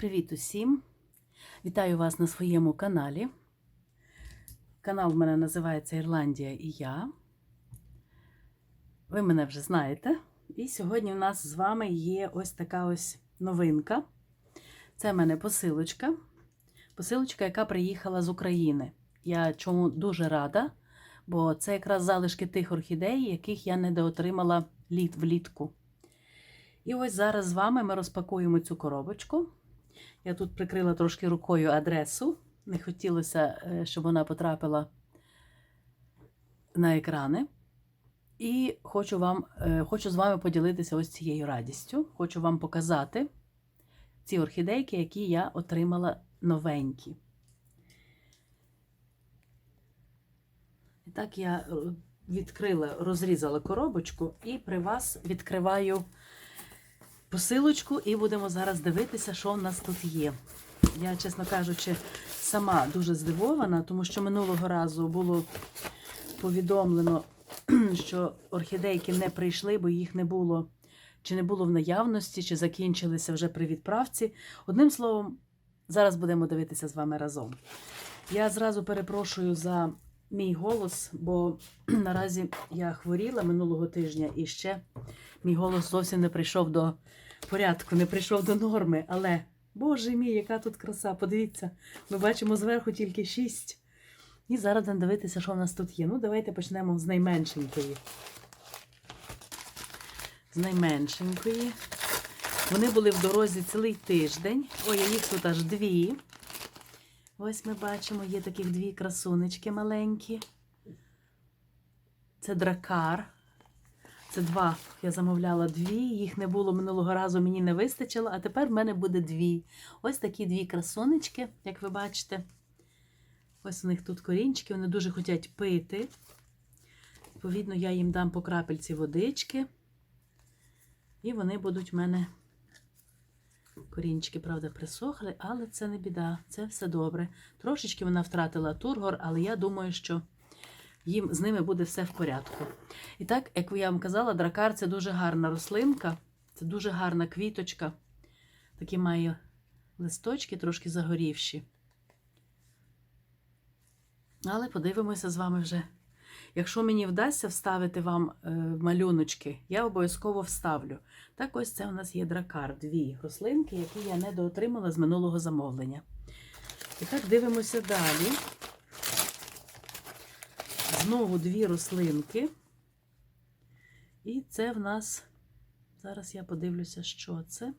Привіт усім! Вітаю вас на своєму каналі. Канал в мене називається Ірландія і я. Ви мене вже знаєте. І сьогодні у нас з вами є ось така ось новинка. Це в мене посилочка. Посилочка, яка приїхала з України. Я чому дуже рада, бо це якраз залишки тих орхідей, яких я недоотримала літ влітку. І ось зараз з вами ми розпакуємо цю коробочку. Я тут прикрила трошки рукою адресу. Не хотілося, е, щоб вона потрапила на екрани. І хочу, вам, е, хочу з вами поділитися ось цією радістю. Хочу вам показати ці орхідейки, які я отримала новенькі. І так я е, відкрила, розрізала коробочку і при вас відкриваю посилочку і будемо зараз дивитися, що в нас тут є. Я, чесно кажучи, сама дуже здивована, тому що минулого разу було повідомлено, що орхідейки не прийшли, бо їх не було, чи не було в наявності, чи закінчилися вже при відправці. Одним словом, зараз будемо дивитися з вами разом. Я зразу перепрошую за мій голос, бо наразі я хворіла минулого тижня і ще мій голос зовсім не прийшов до порядку, не прийшов до норми. Але, боже мій, яка тут краса! Подивіться, ми бачимо зверху тільки шість. І зараз будемо дивитися, що в нас тут є. Ну, давайте почнемо з найменшенької. З найменшенької. Вони були в дорозі цілий тиждень. Ой, а їх тут аж дві. Ось ми бачимо, є таких дві красунечки маленькі. Це дракар. Це два. Я замовляла дві. Їх не було минулого разу, мені не вистачило, а тепер в мене буде дві. Ось такі дві красунечки, як ви бачите. Ось у них тут корінчики, вони дуже хочуть пити. Відповідно, я їм дам по крапельці водички. І вони будуть в мене. Корінчики, правда, присохли, але це не біда, це все добре. Трошечки вона втратила тургор, але я думаю, що їм з ними буде все в порядку. І так, як я вам казала, дракар це дуже гарна рослинка, це дуже гарна квіточка. Такі має листочки трошки загорівші. Але подивимося з вами вже. Якщо мені вдасться вставити вам е, малюночки, я обов'язково вставлю. Так, ось це у нас є дракар, дві рослинки, які я недоотримала з минулого замовлення. І так дивимося далі. Знову дві рослинки. І це в нас, зараз я подивлюся, що це.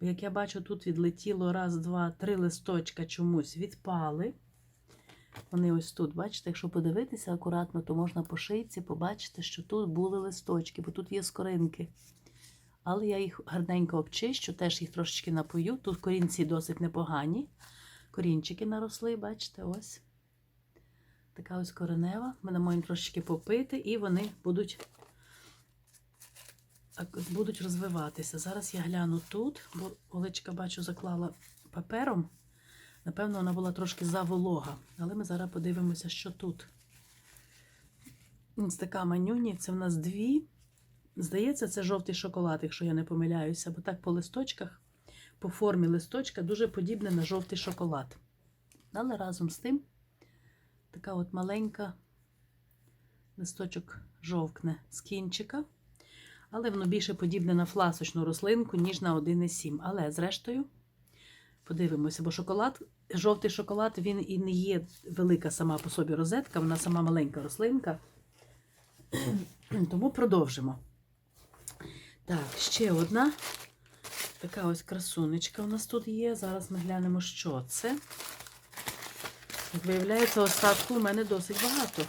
Бо, як я бачу, тут відлетіло раз, два, три листочка чомусь відпали. Вони ось тут, бачите, якщо подивитися акуратно, то можна по шийці побачити, що тут були листочки, бо тут є скоринки. Але я їх гарненько обчищу, теж їх трошечки напою. Тут корінці досить непогані. Корінчики наросли, бачите, ось. Така ось коренева. Ми дамо трошечки попити, і вони будуть будуть розвиватися. Зараз я гляну тут, бо Олечка, бачу, заклала папером. Напевно, вона була трошки заволога. Але ми зараз подивимося, що тут. Ось така манюні, це в нас дві. Здається, це жовтий шоколад, якщо я не помиляюся, бо так по листочках, по формі листочка дуже подібне на жовтий шоколад. Але разом з тим, така от маленька листочок жовкне з кінчика. Але воно більше подібне на фласочну рослинку, ніж на 1,7. Але, зрештою, подивимося, бо шоколад, жовтий шоколад, він і не є велика сама по собі розетка, вона сама маленька рослинка. Тому продовжимо. Так, ще одна. Така ось красунечка у нас тут є. Зараз ми глянемо, що це. Як виявляється, остатку у мене досить багато.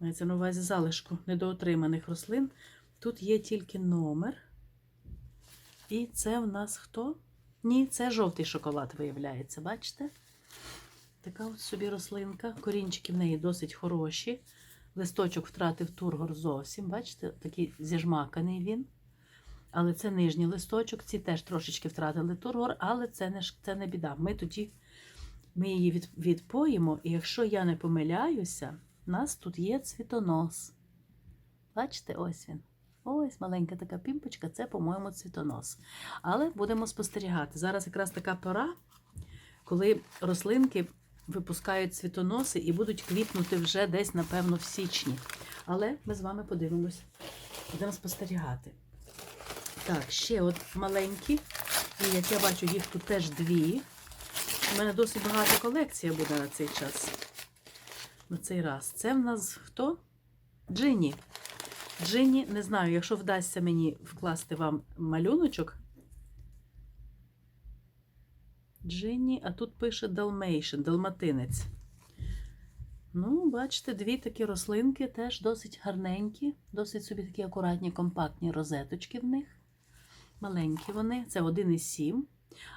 Мається на увазі залишку недоотриманих рослин. Тут є тільки номер. І це в нас хто? Ні, це жовтий шоколад, виявляється, бачите? Така от собі рослинка. Корінчики в неї досить хороші. Листочок втратив тургор зовсім. Бачите, такий зіжмаканий він. Але це нижній листочок, ці теж трошечки втратили тургор, але це не це не біда. Ми тоді ми її від, відпоїмо, і якщо я не помиляюся, у нас тут є цвітонос. Бачите, ось він. Ось маленька така пімпочка, це, по-моєму, цвітонос. Але будемо спостерігати. Зараз якраз така пора, коли рослинки випускають цвітоноси і будуть квітнути вже десь, напевно, в січні. Але ми з вами подивимось, будемо спостерігати. Так, ще от маленькі. І як я бачу, їх тут теж дві. У мене досить багата колекція буде на цей час. На цей раз. Це в нас хто? Джині. Джині, не знаю, якщо вдасться мені вкласти вам малюночок. Джині, а тут пише Далмейшн, далматинець. Ну, бачите, дві такі рослинки теж досить гарненькі, досить собі такі акуратні, компактні розеточки в них. Маленькі вони, це 1,7.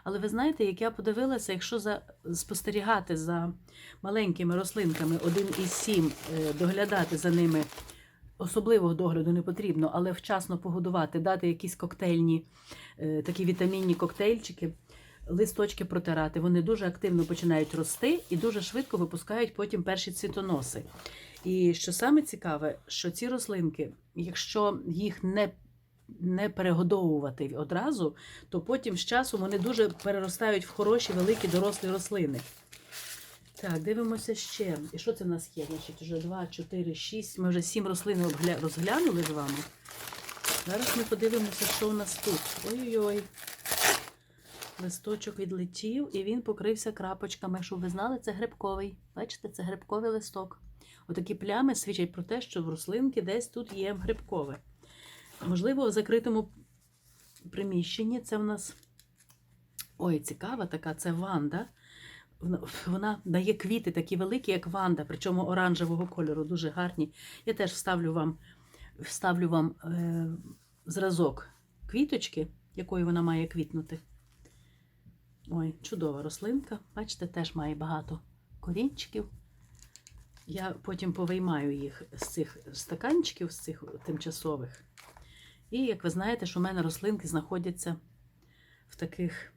Але ви знаєте, як я подивилася, якщо за, спостерігати за маленькими рослинками 1,7, е, доглядати за ними, особливого догляду не потрібно, але вчасно погодувати, дати якісь коктейльні, е, такі вітамінні коктейльчики, листочки протирати. Вони дуже активно починають рости і дуже швидко випускають потім перші цвітоноси. І що саме цікаве, що ці рослинки, якщо їх не не перегодовувати одразу, то потім з часом вони дуже переростають в хороші, великі дорослі рослини. Так, дивимося ще. І що це в нас є? Значить, вже 2, 4, 6. Ми вже 7 рослин розглянули з вами. Зараз ми подивимося, що у нас тут. Ой-ой-ой. Листочок відлетів і він покрився крапочками. Щоб ви знали, це грибковий. Бачите, це грибковий листок. Отакі плями свідчать про те, що в рослинки десь тут є грибкове. Можливо, в закритому приміщенні це в нас. Ой, цікава така, це ванда. Вона- дає квіти такі великі, як ванда, причому оранжевого кольору, дуже гарні. Я теж вставлю вам, вставлю вам е, зразок квіточки, якою вона має квітнути. Ой, чудова рослинка. Бачите, теж має багато корінчиків. Я потім повиймаю їх з цих стаканчиків, з цих тимчасових. І, як ви знаєте, що в мене рослинки знаходяться в таких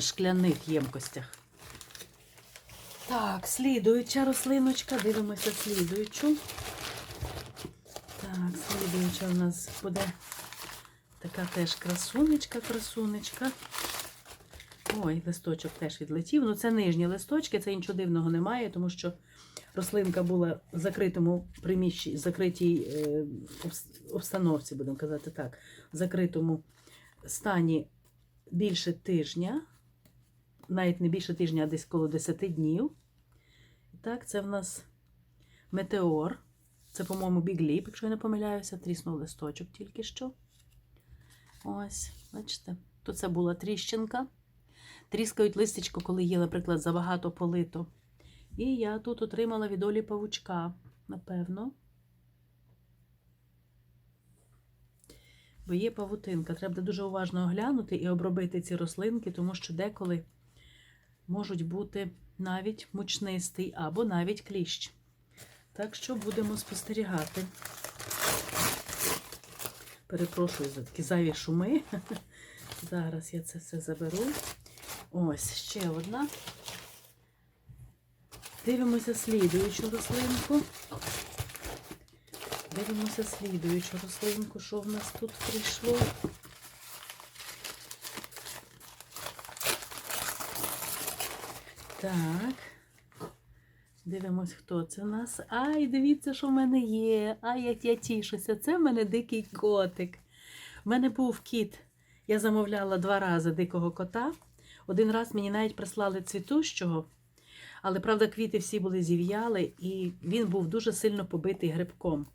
шкляних ємкостях. Так, слідуюча рослиночка. Дивимося слідуючу. Так, слідуюча у нас буде така теж красунечка, красунечка. Ой, листочок теж відлетів. Ну, це нижні листочки, це нічого дивного немає, тому що рослинка була в закритому приміщенні, в закритій е, обстановці, будемо казати так, в закритому стані більше тижня, навіть не більше тижня, а десь коло 10 днів. Так, це в нас метеор. Це, по-моєму, бігліп, якщо я не помиляюся, тріснув листочок тільки що. Ось, бачите, тут це була тріщинка. Тріскають листечко, коли є, наприклад, забагато полито. І я тут отримала від Олі павучка, напевно. Бо є павутинка. Треба дуже уважно оглянути і обробити ці рослинки, тому що деколи можуть бути навіть мучнистий або навіть кліщ. Так що будемо спостерігати. Перепрошую за такі зайві шуми. Зараз я це все заберу. Ось ще одна. Дивимося слідуючу рослинку. Дивимося слідуючу рослинку, що в нас тут прийшло. Так. Дивимось, хто це в нас. Ай, дивіться, що в мене є. Ай, як я тішуся. Це в мене дикий котик. У мене був кіт. Я замовляла два рази дикого кота. Один раз мені навіть прислали цвітущого, але правда, квіти всі були зів'яли, і він був дуже сильно побитий грибком.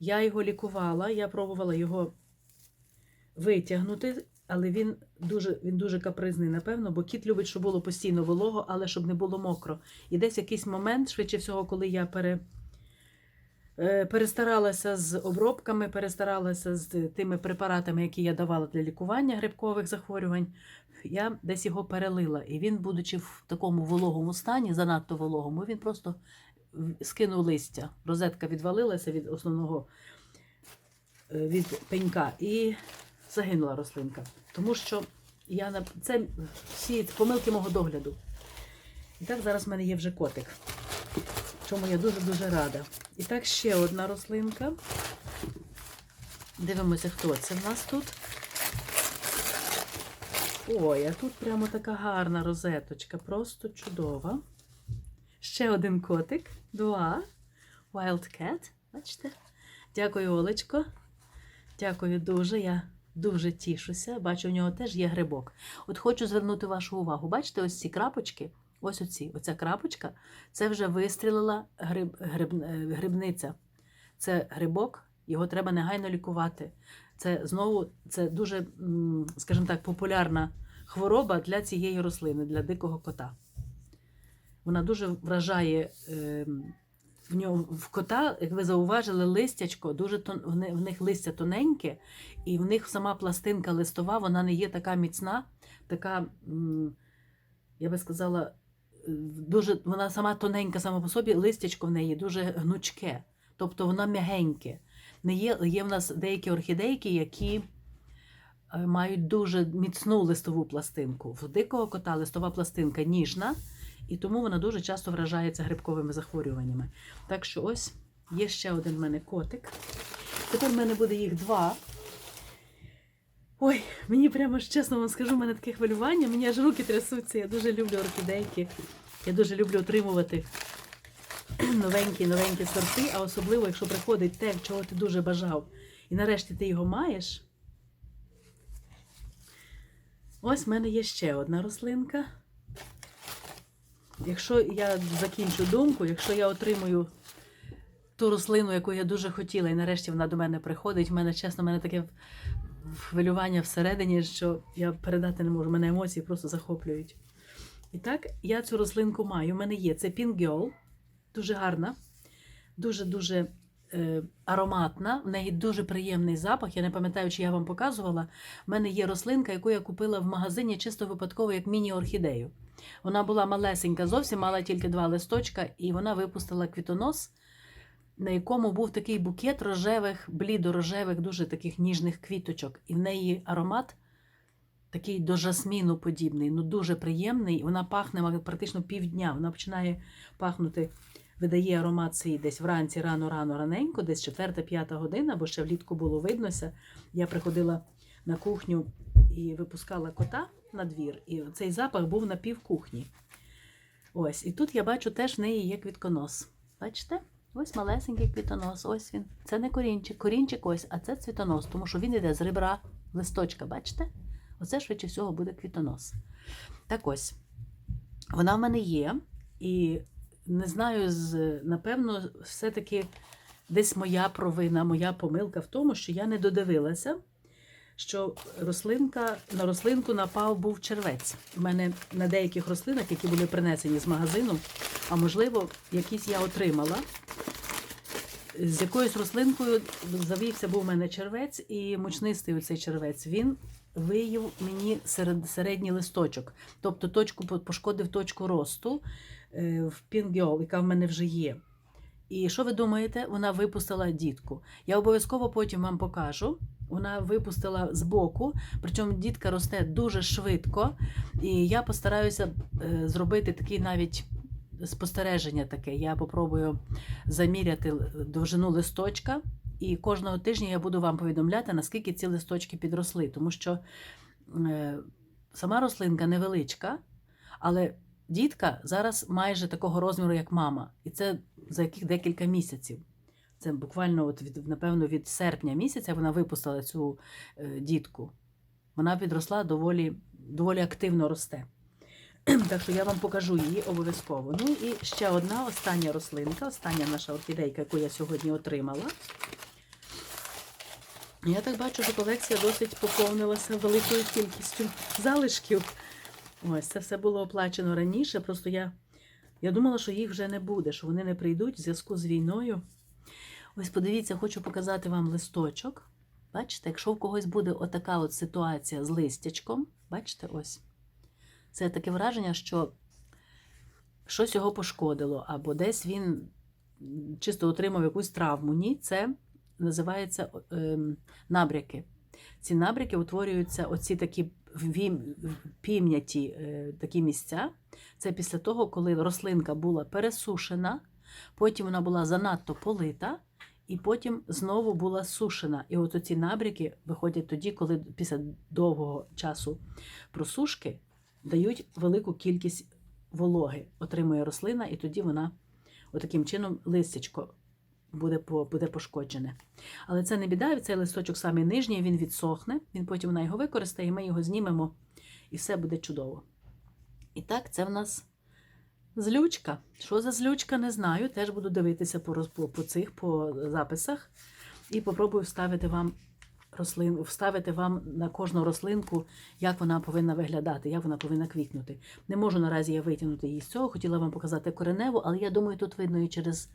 Я його лікувала, я пробувала його витягнути, але він дуже, він дуже капризний, напевно, бо кіт любить, щоб було постійно волого, але щоб не було мокро. І десь якийсь момент, швидше всього, коли я пере, е, перестаралася з обробками, перестаралася з тими препаратами, які я давала для лікування грибкових захворювань, я десь його перелила. І він, будучи в такому вологому стані, занадто вологому, він просто скинув листя. Розетка відвалилася від основного е, від пенька і загинула рослинка. Тому що я це всі помилки мого догляду. І так зараз в мене є вже котик, чому я дуже-дуже рада. І так ще одна рослинка. Дивимося, хто це в нас тут. Ой, а тут прямо така гарна розеточка, просто чудова. Ще один котик. Два. Wild Cat. Бачите? Дякую, Олечко. Дякую дуже. Я дуже тішуся. Бачу, у нього теж є грибок. От хочу звернути вашу увагу. Бачите, ось ці крапочки. Ось оці, оця крапочка, це вже вистрілила гриб, гриб, е, грибниця. Це грибок, його треба негайно лікувати. Це знову це дуже, скажімо так, популярна хвороба для цієї рослини, для дикого кота. Вона дуже вражає е, в нього в кота, як ви зауважили, листячко, дуже тон, в них листя тоненьке, і в них сама пластинка листова, вона не є така міцна, така, я би сказала, е, дуже, вона сама тоненька сама по собі, листячко в неї дуже гнучке, тобто вона м'ягеньке. Не є, є в нас деякі орхідейки, які е, мають дуже міцну листову пластинку. В дикого кота листова пластинка ніжна, і тому вона дуже часто вражається грибковими захворюваннями. Так що ось є ще один в мене котик. Тепер в мене буде їх два. Ой, мені прямо ж чесно вам скажу, в мене таке хвилювання, мені аж руки трясуться. Я дуже люблю орхідейки. Я дуже люблю отримувати новенькі новенькі сорти, а особливо, якщо приходить те, чого ти дуже бажав, і нарешті ти його маєш. Ось в мене є ще одна рослинка. Якщо я закінчу думку, якщо я отримую ту рослину, яку я дуже хотіла, і нарешті вона до мене приходить, в мене, чесно, в мене таке хвилювання всередині, що я передати не можу. Мене емоції просто захоплюють. І так, я цю рослинку маю. У мене є це Girl, дуже гарна, дуже-дуже е, ароматна. В неї дуже приємний запах. Я не пам'ятаю, чи я вам показувала. У мене є рослинка, яку я купила в магазині чисто випадково як міні-орхідею. Вона була малесенька, зовсім мала тільки два листочка, і вона випустила квітонос, на якому був такий букет рожевих, блідо-рожевих, дуже таких ніжних квіточок. І в неї аромат такий до жасміну подібний, ну дуже приємний. Вона пахне практично півдня. Вона починає пахнути, видає аромат свій десь вранці, рано-рано, раненько, десь 4-5 година, бо ще влітку було виднося. Я приходила на кухню і випускала кота на двір, і цей запах був на півкухні. Ось, і тут я бачу теж в неї є квітконос. Бачите? Ось малесенький квітонос, ось він. Це не корінчик, корінчик ось, а це цвітонос, тому що він йде з ребра листочка, бачите? Оце швидше всього буде квітонос. Так ось, вона в мене є, і не знаю, з, напевно, все-таки десь моя провина, моя помилка в тому, що я не додивилася, що рослинка, на рослинку напав був червець. У мене на деяких рослинах, які були принесені з магазину, а можливо, якісь я отримала. З якоюсь рослинкою завівся був у мене червець, і мучнистий оцей червець. Він виїв мені серед, середній листочок, тобто точку пошкодив точку росту е, в пінгіол, яка в мене вже є. І що ви думаєте? Вона випустила дітку. Я обов'язково потім вам покажу. Вона випустила з боку, причому дітка росте дуже швидко, і я постараюся е, зробити такий навіть спостереження таке. Я попробую заміряти довжину листочка, і кожного тижня я буду вам повідомляти, наскільки ці листочки підросли, тому що е, сама рослинка невеличка, але дітка зараз майже такого розміру, як мама, і це за яких декілька місяців. Це буквально, от від, напевно, від серпня місяця вона випустила цю е, дітку. Вона підросла доволі, доволі активно росте. Так що я вам покажу її обов'язково. Ну і ще одна остання рослинка, остання наша орхідейка, яку я сьогодні отримала. Я так бачу, що колекція досить поповнилася великою кількістю залишків. Ось це все було оплачено раніше. Просто я, я думала, що їх вже не буде, що вони не прийдуть в зв'язку з війною. Ось подивіться, хочу показати вам листочок. Бачите, якщо в когось буде отака от ситуація з листячком, бачите, ось. Це таке враження, що щось його пошкодило, або десь він чисто отримав якусь травму. Ні, це називається е, набряки. Ці набряки утворюються оці такі пім'яті е, такі місця. Це після того, коли рослинка була пересушена, потім вона була занадто полита, і потім знову була сушена. І от оці набряки виходять тоді, коли після довгого часу просушки дають велику кількість вологи, отримує рослина, і тоді вона отаким чином листячко буде, буде пошкоджене. Але це не біда, цей листочок самий нижній, він відсохне, він потім вона його використає, і ми його знімемо, і все буде чудово. І так, це в нас злючка. Що за злючка, не знаю. Теж буду дивитися по, по, по цих по записах і попробую вставити вам рослин, вставити вам на кожну рослинку, як вона повинна виглядати, як вона повинна квітнути. Не можу наразі я витягнути її з цього, хотіла вам показати кореневу, але я думаю, тут видно і через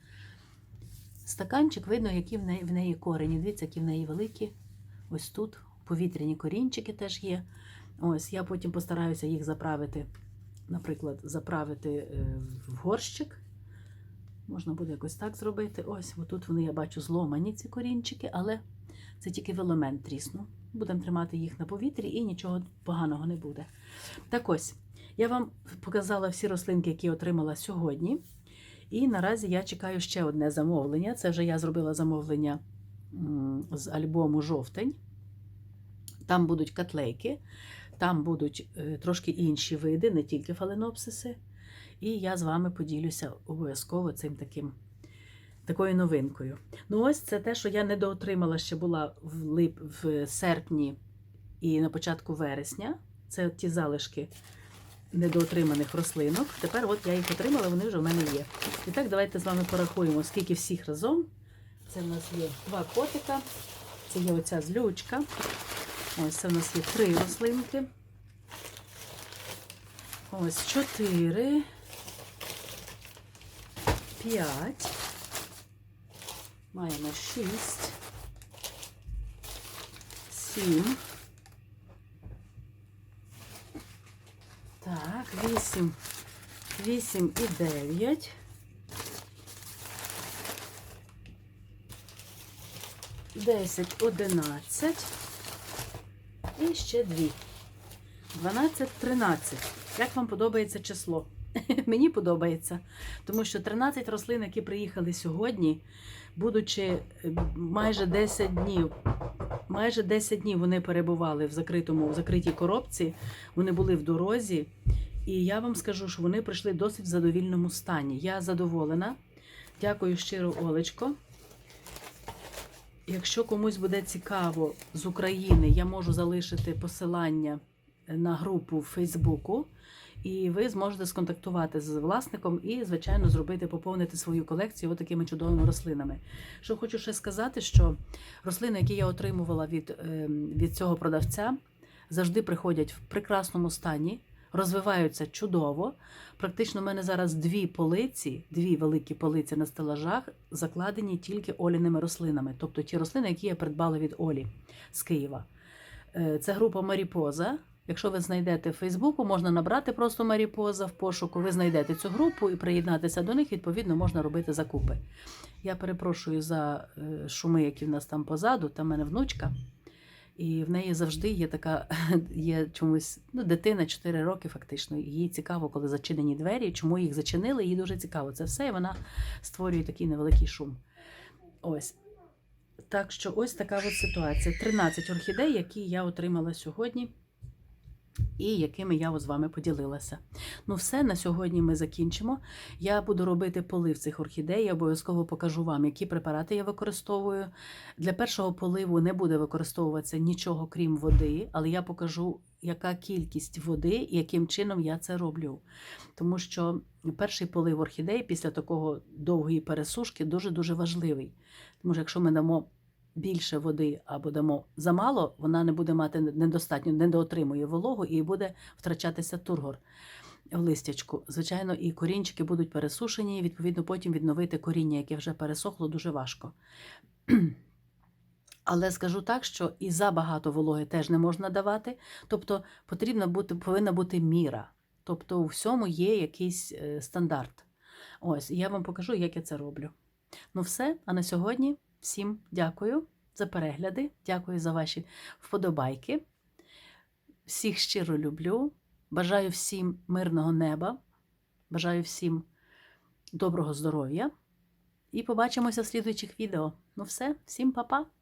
стаканчик, видно, які в неї, в неї корені. Дивіться, які в неї великі. Ось тут повітряні корінчики теж є. Ось я потім постараюся їх заправити, наприклад, заправити е, в горщик. Можна буде якось так зробити. Ось, отут вони, я бачу, зломані ці корінчики, але це тільки велемент тріснув. Будемо тримати їх на повітрі і нічого поганого не буде. Так ось, я вам показала всі рослинки, які отримала сьогодні. І наразі я чекаю ще одне замовлення. Це вже я зробила замовлення з альбому Жовтень. Там будуть котлейки, там будуть е, трошки інші види, не тільки фаленопсиси. І я з вами поділюся обов'язково цим таким, такою новинкою. Ну, ось це те, що я недоотримала ще була в, лип, в серпні і на початку вересня. Це ті залишки недоотриманих рослинок. Тепер от я їх отримала, вони вже в мене є. І так, давайте з вами порахуємо, скільки всіх разом. Це в нас є два котика, це є оця злючка. Ось це нас є три рослинки. Ось чотири. П'ять. Маємо шість. Сім. Так, вісім. Вісім і дев'ять. Десять, одинадцять. І ще дві. 12, 13. Як вам подобається число? Мені подобається. Тому що 13 рослин, які приїхали сьогодні, будучи е, майже 10 днів, майже 10 днів вони перебували в закритому, в закритій коробці, вони були в дорозі. І я вам скажу, що вони прийшли досить в задовільному стані. Я задоволена. Дякую щиро, Олечко. Якщо комусь буде цікаво з України, я можу залишити посилання на групу в Фейсбуку, і ви зможете сконтактувати з власником і, звичайно, зробити, поповнити свою колекцію такими чудовими рослинами. Що хочу ще сказати, що рослини, які я отримувала від, ем, від цього продавця, завжди приходять в прекрасному стані. Розвиваються чудово. Практично в мене зараз дві полиці, дві великі полиці на стелажах закладені тільки оліними рослинами, тобто ті рослини, які я придбала від Олі з Києва. Е, Це група Маріпоза. Якщо ви знайдете в Фейсбуку, можна набрати просто Маріпоза в пошуку. Ви знайдете цю групу і приєднатися до них. Відповідно, можна робити закупи. Я перепрошую за е, шуми, які в нас там позаду. Там мене внучка. І в неї завжди є така, є чомусь ну, дитина 4 роки, фактично. Їй цікаво, коли зачинені двері. Чому їх зачинили? Їй дуже цікаво. Це все, і вона створює такий невеликий шум. Ось. Так що ось така от ситуація. 13 орхідей, які я отримала сьогодні, і якими я з вами поділилася. Ну, все, на сьогодні ми закінчимо. Я буду робити полив цих орхідей. Я обов'язково покажу вам, які препарати я використовую. Для першого поливу не буде використовуватися нічого крім води, але я покажу, яка кількість води і яким чином я це роблю. Тому що перший полив орхідей після такого довгої пересушки дуже-дуже важливий. Тому що якщо ми дамо більше води або дамо замало, вона не буде мати недостатньо, недоотримує вологу і буде втрачатися тургор в листячку. Звичайно, і корінчики будуть пересушені, і, відповідно, потім відновити коріння, яке вже пересохло, дуже важко. Але скажу так, що і забагато вологи теж не можна давати. Тобто потрібна бути, повинна бути міра. Тобто у всьому є якийсь е, стандарт. Ось, я вам покажу, як я це роблю. Ну, все, а на сьогодні всім дякую за перегляди, дякую за ваші вподобайки. Всіх щиро люблю. Бажаю всім мирного неба, бажаю всім доброго здоров'я. І побачимося в слідуючих відео. Ну все, всім па-па!